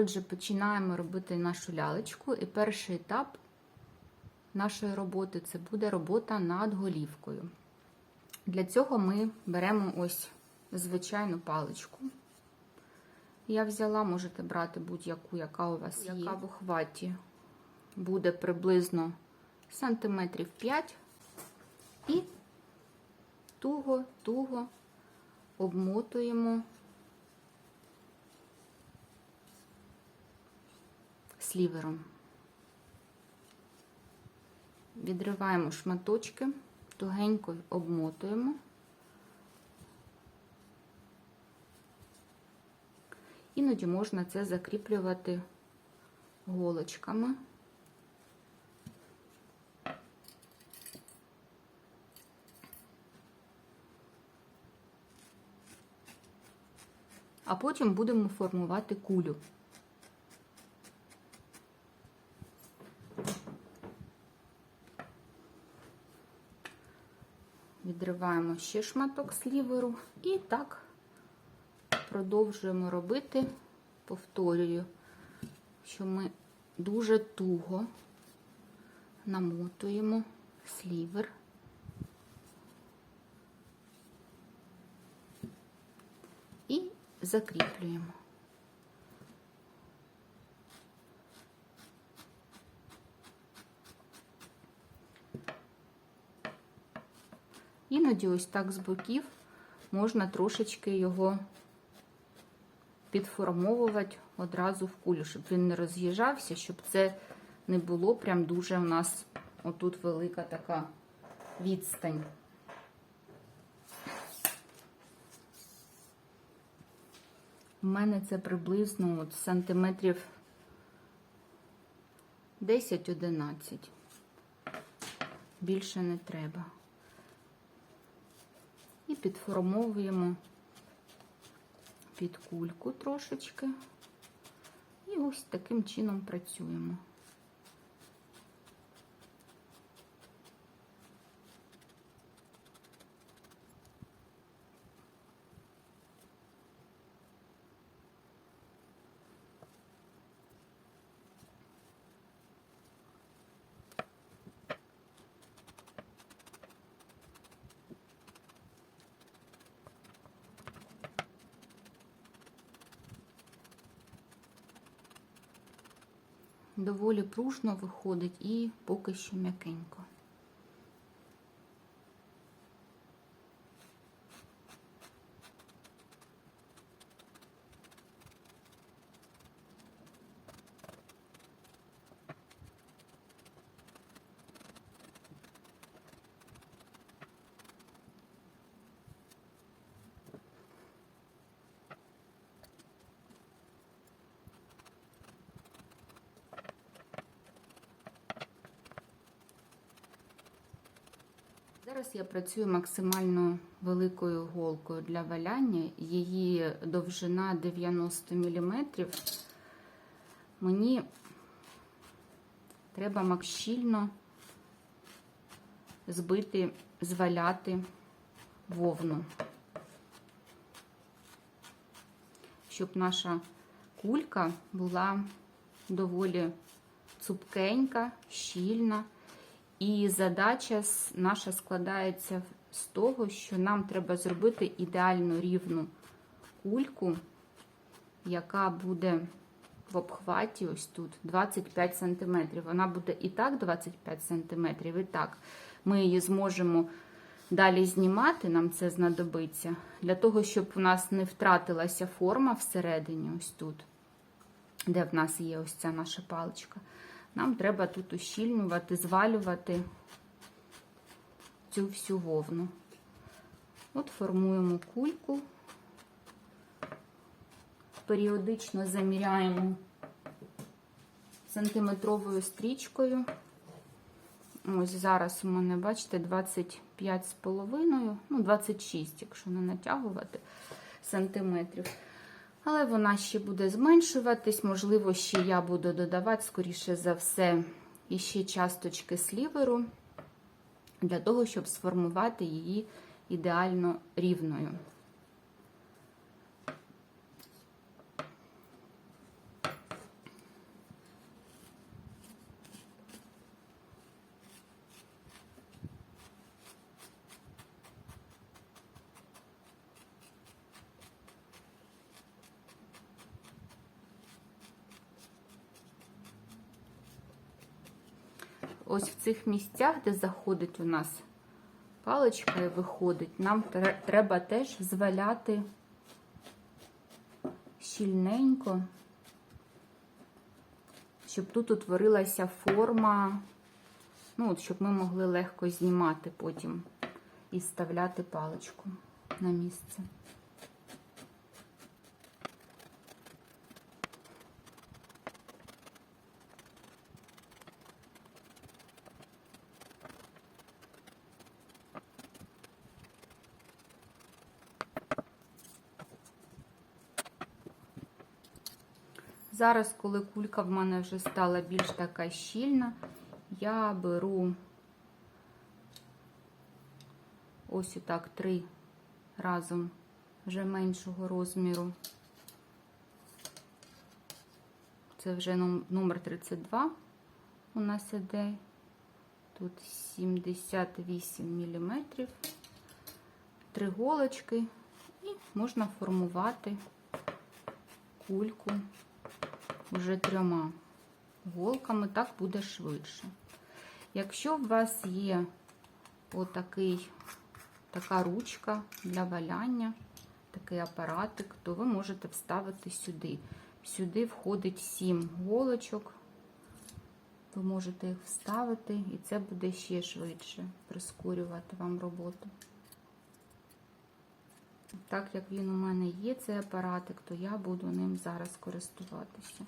Отже, починаємо робити нашу лялечку, і перший етап нашої роботи це буде робота над голівкою. Для цього ми беремо ось звичайну паличку. Я взяла, можете брати будь-яку, яка у вас є. Яка в охваті буде приблизно сантиметрів 5 і туго-туго обмотуємо слівером. Відриваємо шматочки, тугенько обмотуємо. Іноді можна це закріплювати голочками. А потім будемо формувати кулю. Відриваємо ще шматок сліверу і так продовжуємо робити, повторюю, що ми дуже туго намотуємо слівер. І закріплюємо. Іноді ось так з боків можна трошечки його підформовувати одразу в кулю, щоб він не роз'їжджався, щоб це не було прям дуже у нас отут велика така відстань. У мене це приблизно от сантиметрів 10-11. Більше не треба. І підформовуємо під кульку трошечки. І ось таким чином працюємо. Доволі пружно виходить і поки що м'якенько. Зараз я працюю максимально великою голкою для валяння. Її довжина 90 мм. Мені треба макщільно збити, зваляти вовну, щоб наша кулька була доволі цупкенька, щільна. І задача наша складається з того, що нам треба зробити ідеально рівну кульку, яка буде в обхваті ось тут 25 см. Вона буде і так 25 см, і так. Ми її зможемо далі знімати, нам це знадобиться, для того, щоб у нас не втратилася форма всередині, ось тут, де в нас є ось ця наша паличка. Нам треба тут ущільнювати, звалювати цю всю вовну. От формуємо кульку, періодично заміряємо сантиметровою стрічкою. Ось зараз у мене, бачите, 25,5, ну, 26, якщо не натягувати сантиметрів. Але вона ще буде зменшуватись, можливо, ще я буду додавати, скоріше за все, іще часточки сліверу, для того, щоб сформувати її ідеально рівною. Ось в цих місцях, де заходить у нас паличка і виходить, нам треба теж зваляти щільненько, щоб тут утворилася форма, ну, от, щоб ми могли легко знімати потім і вставляти паличку на місце. Зараз, коли кулька в мене вже стала більш така щільна, я беру ось отак три разом вже меншого розміру. Це вже номер 32 у нас іде. Тут 78 мм. Три голочки і можна формувати кульку вже трьома голками, так буде швидше. Якщо у вас є отакий, така ручка для валяння, такий апаратик, то ви можете вставити сюди. Сюди входить 7 голочок. Ви можете їх вставити, і це буде ще швидше прискорювати вам роботу. Так як він у мене є, цей апаратик, то я буду ним зараз користуватися.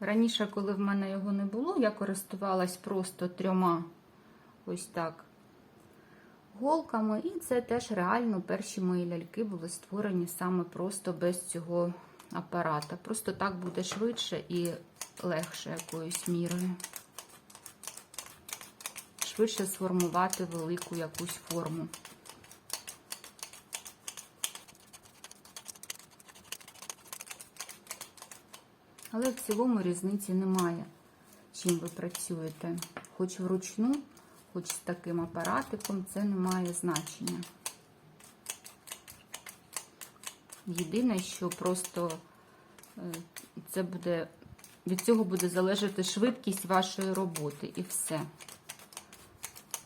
Раніше, коли в мене його не було, я користувалась просто трьома ось так голками. І це теж реально перші мої ляльки були створені саме просто без цього апарата. Просто так буде швидше і легше якоюсь мірою. Швидше сформувати велику якусь форму. Але в цілому різниці немає, чим ви працюєте. Хоч вручну, хоч з таким апаратиком, це не має значення. Єдине, що просто е, це буде, від цього буде залежати швидкість вашої роботи і все.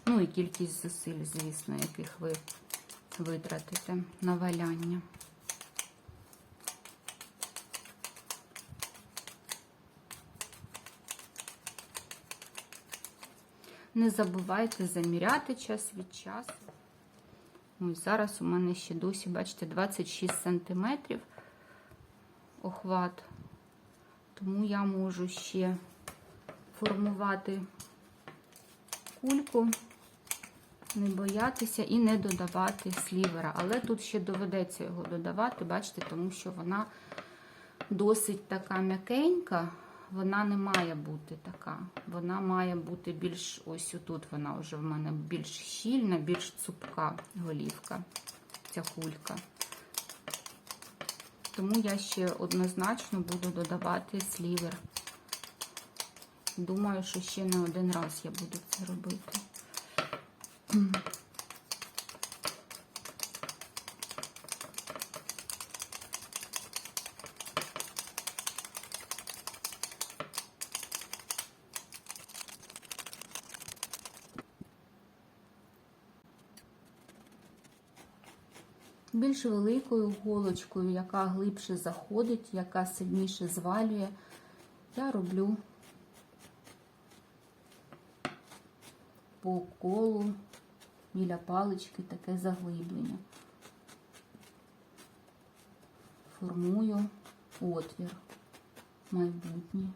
Ну і кількість зусиль, звісно, яких ви витратите на валяння. Не забувайте заміряти час від часу. Ось зараз у мене ще досі, бачите, 26 см охват. Тому я можу ще формувати кульку, не боятися і не додавати слівера. Але тут ще доведеться його додавати, бачите, тому що вона досить така м'якенька. Вона не має бути така. Вона має бути більш ось отут вона вже в мене більш щільна, більш цупка голівка, ця кулька. Тому я ще однозначно буду додавати слівер. Думаю, що ще не один раз я буду це робити. Більш великою голочкою, яка глибше заходить, яка сильніше звалює, я роблю по колу біля палички таке заглиблення. Формую отвір майбутній.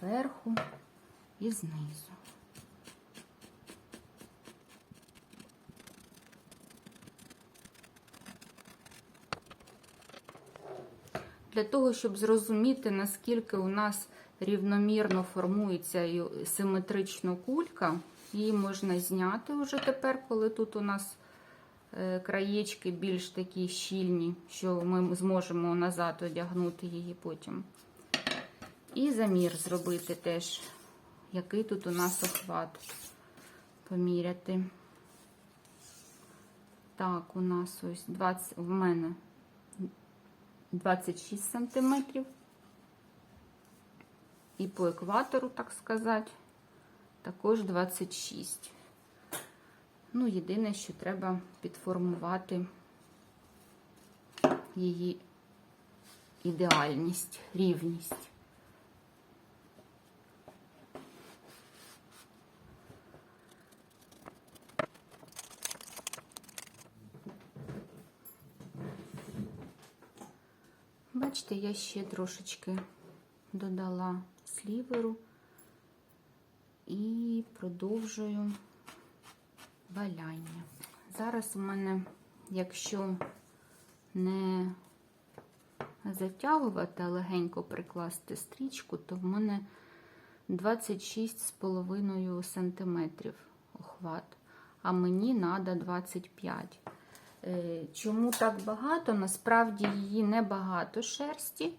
Зверху і знизу. Для того, щоб зрозуміти, наскільки у нас рівномірно формується і симетрично кулька, її можна зняти вже тепер, коли тут у нас е, краєчки більш такі щільні, що ми зможемо назад одягнути її потім. І замір зробити теж, який тут у нас охват поміряти. Так, у нас ось 20, в мене 26 сантиметрів. І по екватору, так сказати, також 26. Ну, єдине, що треба підформувати її ідеальність, рівність. Бачите, я ще трошечки додала сліверу і продовжую валяння. Зараз у мене, якщо не затягувати, а легенько прикласти стрічку, то в мене 26,5 см охват, а мені треба 25 Е, Чому так багато? Насправді її небагато шерсті.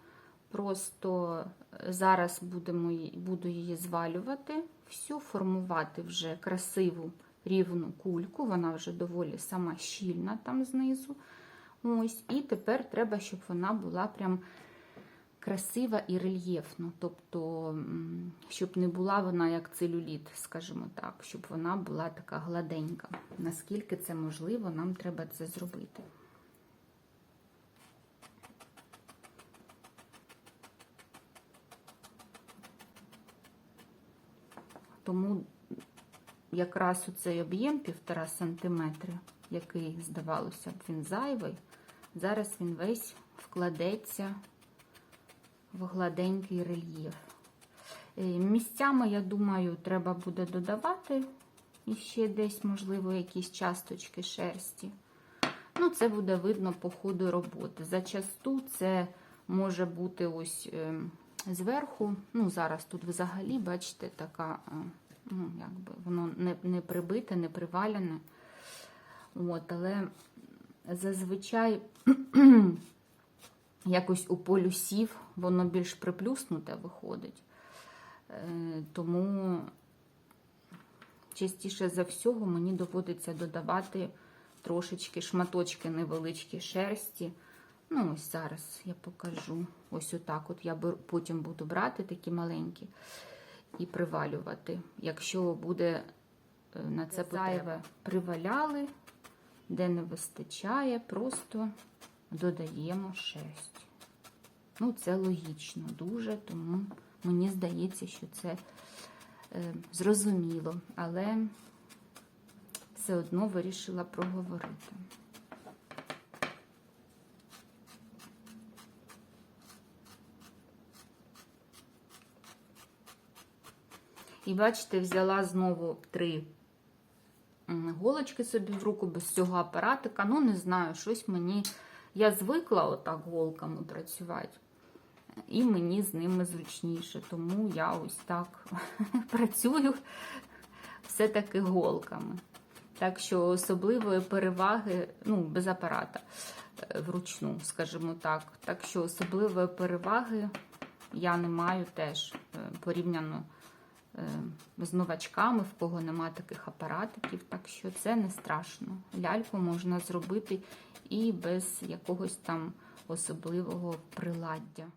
Просто зараз будемо, буду її звалювати, всю формувати вже красиву рівну кульку. Вона вже доволі сама щільна там знизу. Ось, І тепер треба, щоб вона була прям красива і рельєфна. Тобто, щоб не була вона як целюліт, скажімо так, щоб вона була така гладенька. Наскільки це можливо, нам треба це зробити. Тому якраз у цей об'єм півтора сантиметри, який, здавалося б, він зайвий, зараз він весь вкладеться в гладенький рельєф. Е, Місцями, я думаю, треба буде додавати і ще десь, можливо, якісь часточки шерсті. Ну, це буде видно по ходу роботи. Зачасту це може бути ось е, зверху. Ну, зараз тут взагалі, бачите, така, е, ну, якби воно не, не прибите, не привалене. От, але зазвичай якось у полюсів воно більш приплюснуте виходить. Е, Тому частіше за всього мені доводиться додавати трошечки шматочки невеличкі шерсті. Ну, ось зараз я покажу. Ось отак. От я потім буду брати такі маленькі і привалювати. Якщо буде е, на це зайве приваляли, де не вистачає, просто додаємо шерсть. Ну, це логічно дуже, тому мені здається, що це е, зрозуміло, але все одно вирішила проговорити. І бачите, взяла знову три голочки собі в руку без цього апаратика. Ну, не знаю, щось мені. Я звикла отак голками працювати, і мені з ними зручніше. Тому я ось так працюю все-таки голками. Так що особливої переваги, ну, без апарата е, вручну, скажімо так. Так що особливої переваги я не маю теж е, порівняно з новачками, в кого нема таких апаратиків. Так що це не страшно. Ляльку можна зробити і без якогось там особливого приладдя.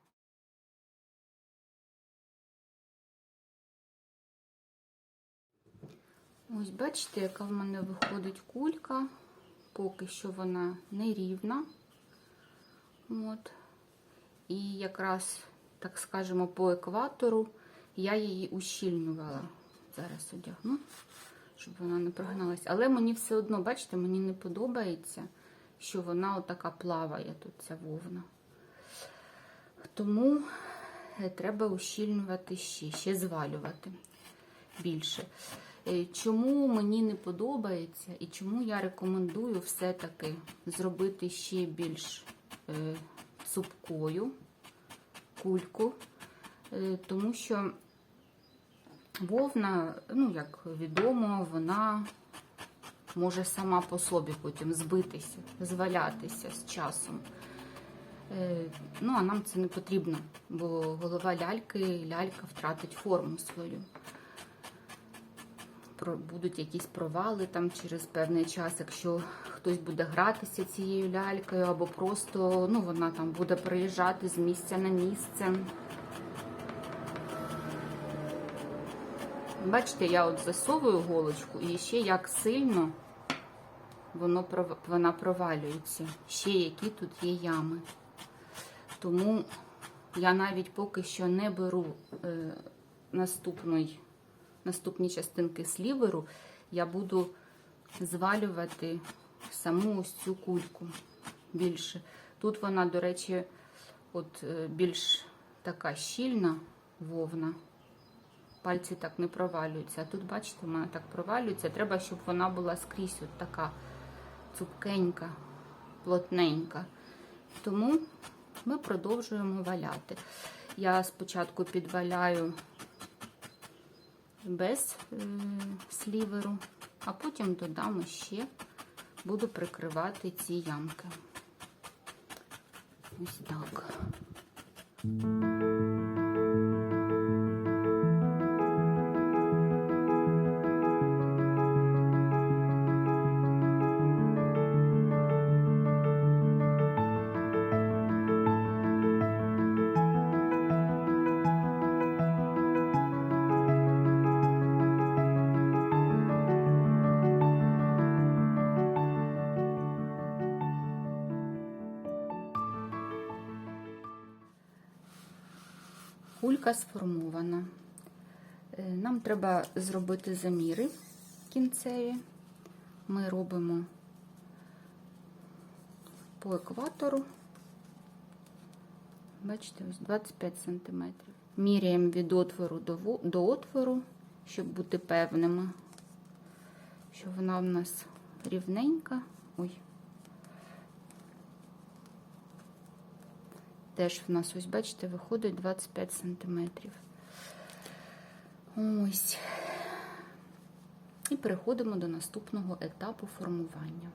Ось бачите, яка в мене виходить кулька. Поки що вона не рівна. От. І якраз, так скажемо, по екватору я її ущільнювала. Зараз одягну, щоб вона не прогналась. Але мені все одно, бачите, мені не подобається, що вона отака плаває тут, ця вовна. Тому е, треба ущільнювати ще, ще звалювати більше. Е, Чому мені не подобається і чому я рекомендую все-таки зробити ще більш е, цупкою кульку, тому що вовна, ну, як відомо, вона може сама по собі потім збитися, звалятися з часом. Е, Ну, а нам це не потрібно, бо голова ляльки, лялька втратить форму свою. будуть якісь провали там через певний час, якщо хтось буде гратися цією лялькою, або просто ну, вона там буде переїжджати з місця на місце. Бачите, я от засовую голочку і ще як сильно воно, вона провалюється. Ще які тут є ями. Тому я навіть поки що не беру е, наступний, наступні частинки сліверу, я буду звалювати саму ось цю кульку більше. Тут вона, до речі, от е, більш така щільна вовна. Пальці так не провалюються. А тут, бачите, вона так провалюється. Треба, щоб вона була скрізь от така цупкенька, плотненька. Тому ми продовжуємо валяти. Я спочатку підваляю без е, сліверу, а потім додам ще, буду прикривати ці ямки. Ось так. Кулька сформована. Е, Нам треба зробити заміри кінцеві. Ми робимо по екватору. Бачите, ось 25 см. Міряємо від отвору до отвору, щоб бути певними, що вона в нас рівненька. Ой. Теж в нас, ось, бачите, виходить 25 сантиметрів. Ось. І переходимо до наступного етапу формування.